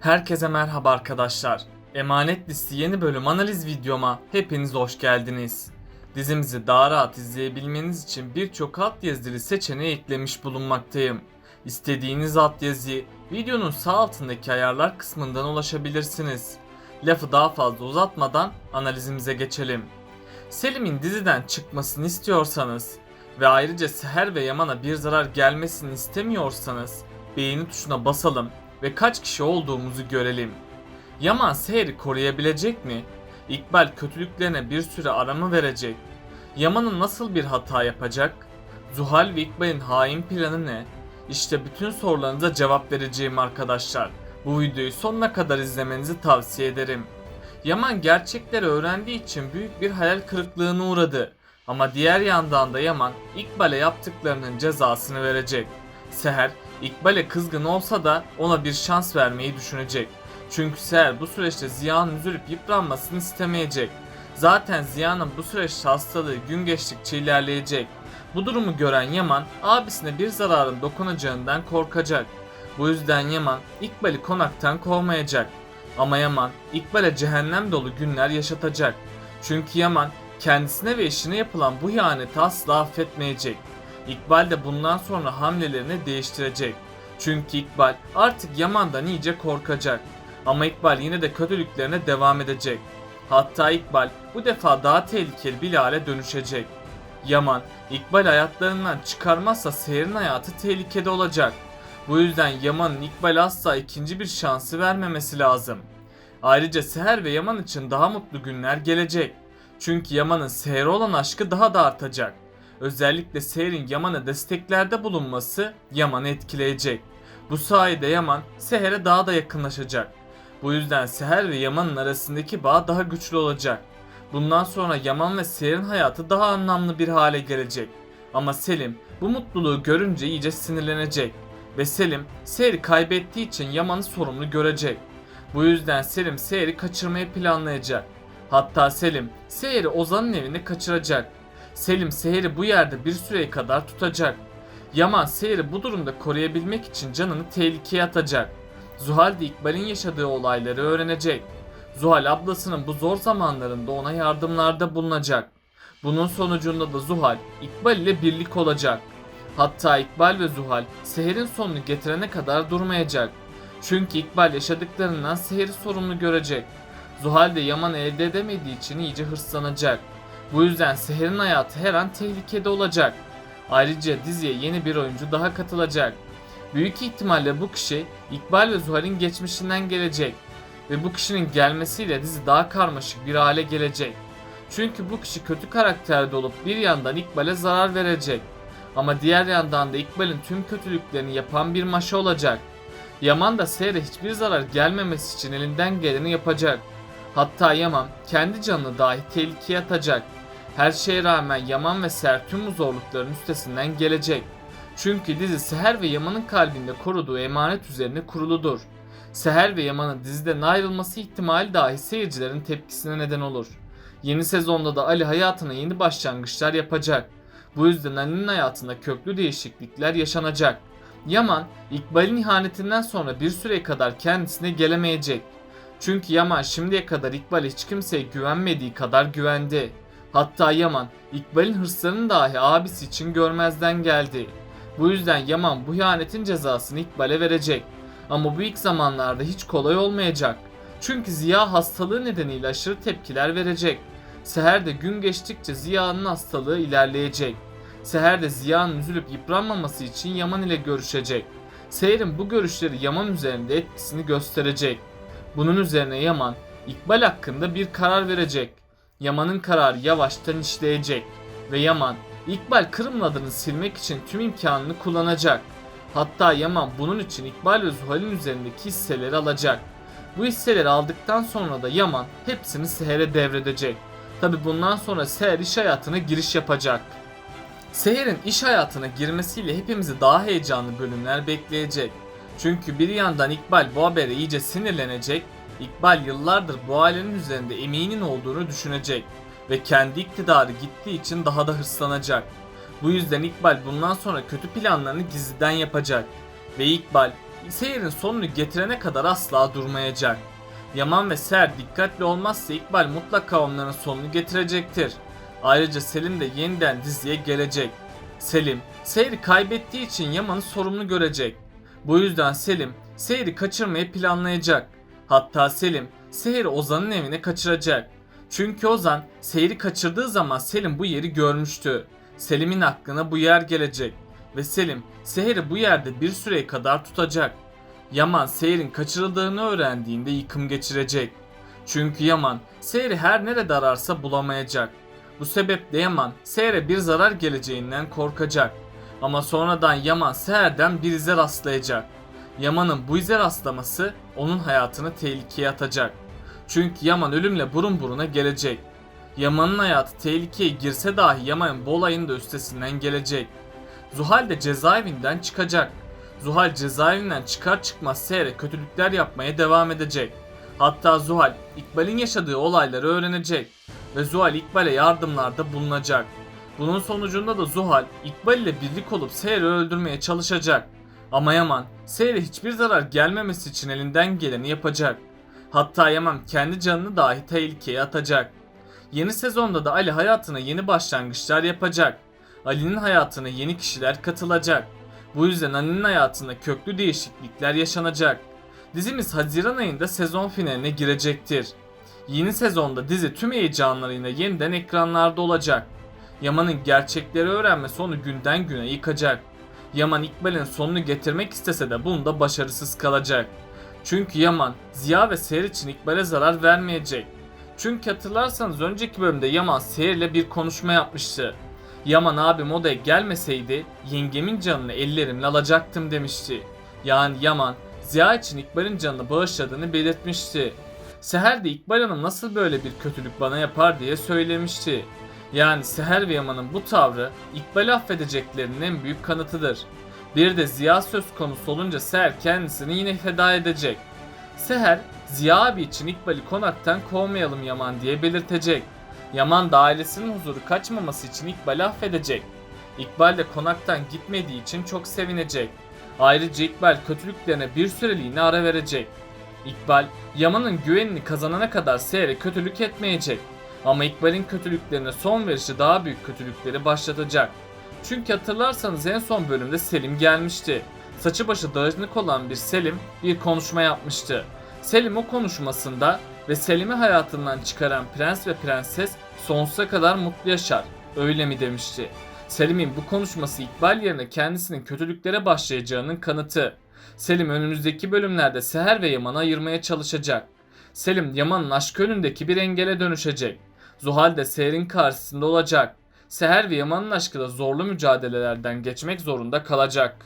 Herkese merhaba arkadaşlar. Emanet Listi yeni bölüm analiz videoma hepiniz hoş geldiniz. Dizimizi daha rahat izleyebilmeniz için birçok alt yazılı seçeneği eklemiş bulunmaktayım. İstediğiniz alt yazıyı videonun sağ altındaki ayarlar kısmından ulaşabilirsiniz. Lafı daha fazla uzatmadan analizimize geçelim. Selim'in diziden çıkmasını istiyorsanız ve ayrıca Seher ve Yaman'a bir zarar gelmesini istemiyorsanız beğeni tuşuna basalım ve kaç kişi olduğumuzu görelim. Yaman Seher'i koruyabilecek mi? İkbal kötülüklerine bir süre arama verecek. Yaman'ın nasıl bir hata yapacak? Zuhal ve İkbal'in hain planı ne? İşte bütün sorularınıza cevap vereceğim arkadaşlar. Bu videoyu sonuna kadar izlemenizi tavsiye ederim. Yaman gerçekleri öğrendiği için büyük bir hayal kırıklığına uğradı. Ama diğer yandan da Yaman İkbal'e yaptıklarının cezasını verecek. Seher İkbal'e kızgın olsa da ona bir şans vermeyi düşünecek. Çünkü Seher bu süreçte Ziya'nın üzülüp yıpranmasını istemeyecek. Zaten Ziya'nın bu süreçte hastalığı gün geçtikçe ilerleyecek. Bu durumu gören Yaman abisine bir zararın dokunacağından korkacak. Bu yüzden Yaman İkbal'i konaktan kovmayacak. Ama Yaman İkbal'e cehennem dolu günler yaşatacak. Çünkü Yaman kendisine ve eşine yapılan bu ihaneti asla affetmeyecek. İkbal de bundan sonra hamlelerini değiştirecek. Çünkü İkbal artık Yaman'dan iyice korkacak. Ama İkbal yine de kötülüklerine devam edecek. Hatta İkbal bu defa daha tehlikeli bir hale dönüşecek. Yaman, İkbal hayatlarından çıkarmazsa Seher'in hayatı tehlikede olacak. Bu yüzden Yaman'ın İkbal'e asla ikinci bir şansı vermemesi lazım. Ayrıca Seher ve Yaman için daha mutlu günler gelecek. Çünkü Yaman'ın Seher'e olan aşkı daha da artacak. Özellikle Seher'in Yaman'a desteklerde bulunması Yaman'ı etkileyecek. Bu sayede Yaman Seher'e daha da yakınlaşacak. Bu yüzden Seher ve Yaman'ın arasındaki bağ daha güçlü olacak. Bundan sonra Yaman ve Seher'in hayatı daha anlamlı bir hale gelecek. Ama Selim bu mutluluğu görünce iyice sinirlenecek. Ve Selim Seher'i kaybettiği için Yaman'ı sorumlu görecek. Bu yüzden Selim Seher'i kaçırmayı planlayacak. Hatta Selim Seher'i Ozan'ın evine kaçıracak. Selim Seher'i bu yerde bir süreye kadar tutacak. Yaman Seher'i bu durumda koruyabilmek için canını tehlikeye atacak. Zuhal de İkbal'in yaşadığı olayları öğrenecek. Zuhal ablasının bu zor zamanlarında ona yardımlarda bulunacak. Bunun sonucunda da Zuhal İkbal ile birlik olacak. Hatta İkbal ve Zuhal Seher'in sonunu getirene kadar durmayacak. Çünkü İkbal yaşadıklarından Seher'i sorumlu görecek. Zuhal de Yaman'ı elde edemediği için iyice hırslanacak. Bu yüzden Seher'in hayatı her an tehlikede olacak. Ayrıca diziye yeni bir oyuncu daha katılacak. Büyük ihtimalle bu kişi İkbal ve Zuhal'in geçmişinden gelecek. Ve bu kişinin gelmesiyle dizi daha karmaşık bir hale gelecek. Çünkü bu kişi kötü karakterde olup bir yandan İkbal'e zarar verecek. Ama diğer yandan da İkbal'in tüm kötülüklerini yapan bir maşa olacak. Yaman da Seher'e hiçbir zarar gelmemesi için elinden geleni yapacak. Hatta Yaman kendi canını dahi tehlikeye atacak. Her şeye rağmen Yaman ve Seher tüm bu zorlukların üstesinden gelecek. Çünkü dizi Seher ve Yaman'ın kalbinde koruduğu emanet üzerine kuruludur. Seher ve Yaman'ın diziden ayrılması ihtimali dahi seyircilerin tepkisine neden olur. Yeni sezonda da Ali hayatına yeni başlangıçlar yapacak. Bu yüzden Ali'nin hayatında köklü değişiklikler yaşanacak. Yaman, İkbal'in ihanetinden sonra bir süre kadar kendisine gelemeyecek. Çünkü Yaman şimdiye kadar İkbal'e hiç kimseye güvenmediği kadar güvendi. Hatta Yaman, İkbal'in hırslarını dahi abisi için görmezden geldi. Bu yüzden Yaman bu ihanetin cezasını İkbal'e verecek. Ama bu ilk zamanlarda hiç kolay olmayacak. Çünkü Ziya hastalığı nedeniyle aşırı tepkiler verecek. Seher de gün geçtikçe Ziya'nın hastalığı ilerleyecek. Seher de Ziya'nın üzülüp yıpranmaması için Yaman ile görüşecek. Seher'in bu görüşleri Yaman üzerinde etkisini gösterecek. Bunun üzerine Yaman, İkbal hakkında bir karar verecek. Yaman'ın kararı yavaştan işleyecek. Ve Yaman, İkbal Kırım'ın adını silmek için tüm imkanını kullanacak. Hatta Yaman bunun için İkbal ve Zuhal'in üzerindeki hisseleri alacak. Bu hisseleri aldıktan sonra da Yaman hepsini Seher'e devredecek. Tabi bundan sonra Seher iş hayatına giriş yapacak. Seher'in iş hayatına girmesiyle hepimizi daha heyecanlı bölümler bekleyecek. Çünkü bir yandan İkbal bu habere iyice sinirlenecek, İkbal yıllardır bu ailenin üzerinde emeğinin olduğunu düşünecek ve kendi iktidarı gittiği için daha da hırslanacak. Bu yüzden İkbal bundan sonra kötü planlarını gizliden yapacak ve İkbal Seher'in sonunu getirene kadar asla durmayacak. Yaman ve Seher dikkatli olmazsa İkbal mutlaka onların sonunu getirecektir. Ayrıca Selim de yeniden diziye gelecek. Selim, Seher'i kaybettiği için Yaman'ı sorumlu görecek. Bu yüzden Selim, Seher'i kaçırmayı planlayacak. Hatta Selim, Seher'i Ozan'ın evine kaçıracak. Çünkü Ozan, Seher'i kaçırdığı zaman Selim bu yeri görmüştü. Selim'in aklına bu yer gelecek. Ve Selim, Seher'i bu yerde bir süreye kadar tutacak. Yaman, Seher'in kaçırıldığını öğrendiğinde yıkım geçirecek. Çünkü Yaman, Seher'i her nerede ararsa bulamayacak. Bu sebeple Yaman, Seher'e bir zarar geleceğinden korkacak. Ama sonradan Yaman Seher'den bir ize rastlayacak. Yaman'ın bu ize rastlaması onun hayatını tehlikeye atacak. Çünkü Yaman ölümle burun buruna gelecek. Yaman'ın hayatı tehlikeye girse dahi Yaman bu olayın da üstesinden gelecek. Zuhal de cezaevinden çıkacak. Zuhal cezaevinden çıkar çıkmaz Seher'e kötülükler yapmaya devam edecek. Hatta Zuhal İkbal'in yaşadığı olayları öğrenecek ve Zuhal İkbal'e yardımlarda bulunacak. Bunun sonucunda da Zuhal İkbal ile birlik olup Seher'i öldürmeye çalışacak. Ama Yaman Seher'e hiçbir zarar gelmemesi için elinden geleni yapacak. Hatta Yaman kendi canını dahi tehlikeye atacak. Yeni sezonda da Ali hayatına yeni başlangıçlar yapacak. Ali'nin hayatına yeni kişiler katılacak. Bu yüzden Ali'nin hayatında köklü değişiklikler yaşanacak. Dizimiz Haziran ayında sezon finaline girecektir. Yeni sezonda dizi tüm heyecanlarıyla yeniden ekranlarda olacak. Yaman'ın gerçekleri öğrenmesi onu günden güne yıkacak. Yaman İkbal'in sonunu getirmek istese de bunda başarısız kalacak. Çünkü Yaman, Ziya ve Seher için İkbal'e zarar vermeyecek. Çünkü hatırlarsanız önceki bölümde Yaman Seher'le bir konuşma yapmıştı. Yaman abim odaya gelmeseydi yengemin canını ellerimle alacaktım demişti. Yani Yaman Ziya için İkbal'in canını bağışladığını belirtmişti. Seher de İkbal Hanım nasıl böyle bir kötülük bana yapar diye söylemişti. Yani Seher ve Yaman'ın bu tavrı İkbal'i affedeceklerinin en büyük kanıtıdır. Bir de Ziya söz konusu olunca Seher kendisini yine feda edecek. Seher, Ziya abi için İkbal'i konaktan kovmayalım Yaman diye belirtecek. Yaman da ailesinin huzuru kaçmaması için İkbal'i affedecek. İkbal de konaktan gitmediği için çok sevinecek. Ayrıca İkbal kötülüklerine bir süreliğine ara verecek. İkbal, Yaman'ın güvenini kazanana kadar Seher'e kötülük etmeyecek. Ama İkbal'in kötülüklerine son verişi daha büyük kötülükleri başlatacak. Çünkü hatırlarsanız en son bölümde Selim gelmişti. Saçı başı dağınık olan bir Selim bir konuşma yapmıştı. Selim o konuşmasında ve Selim'i hayatından çıkaran prens ve prenses sonsuza kadar mutlu yaşar. Öyle mi demişti. Selim'in bu konuşması İkbal yerine kendisinin kötülüklere başlayacağının kanıtı. Selim önümüzdeki bölümlerde Seher ve Yaman'ı ayırmaya çalışacak. Selim Yaman'ın aşk önündeki bir engele dönüşecek. Zuhal de Seher'in karşısında olacak. Seher ve Yaman'ın aşkı da zorlu mücadelelerden geçmek zorunda kalacak.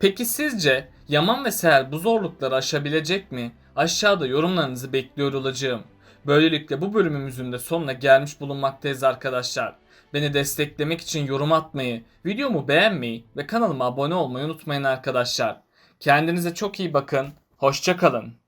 Peki sizce Yaman ve Seher bu zorlukları aşabilecek mi? Aşağıda yorumlarınızı bekliyor olacağım. Böylelikle bu bölümümüzün de sonuna gelmiş bulunmaktayız arkadaşlar. Beni desteklemek için yorum atmayı, videomu beğenmeyi ve kanalıma abone olmayı unutmayın arkadaşlar. Kendinize çok iyi bakın. Hoşçakalın.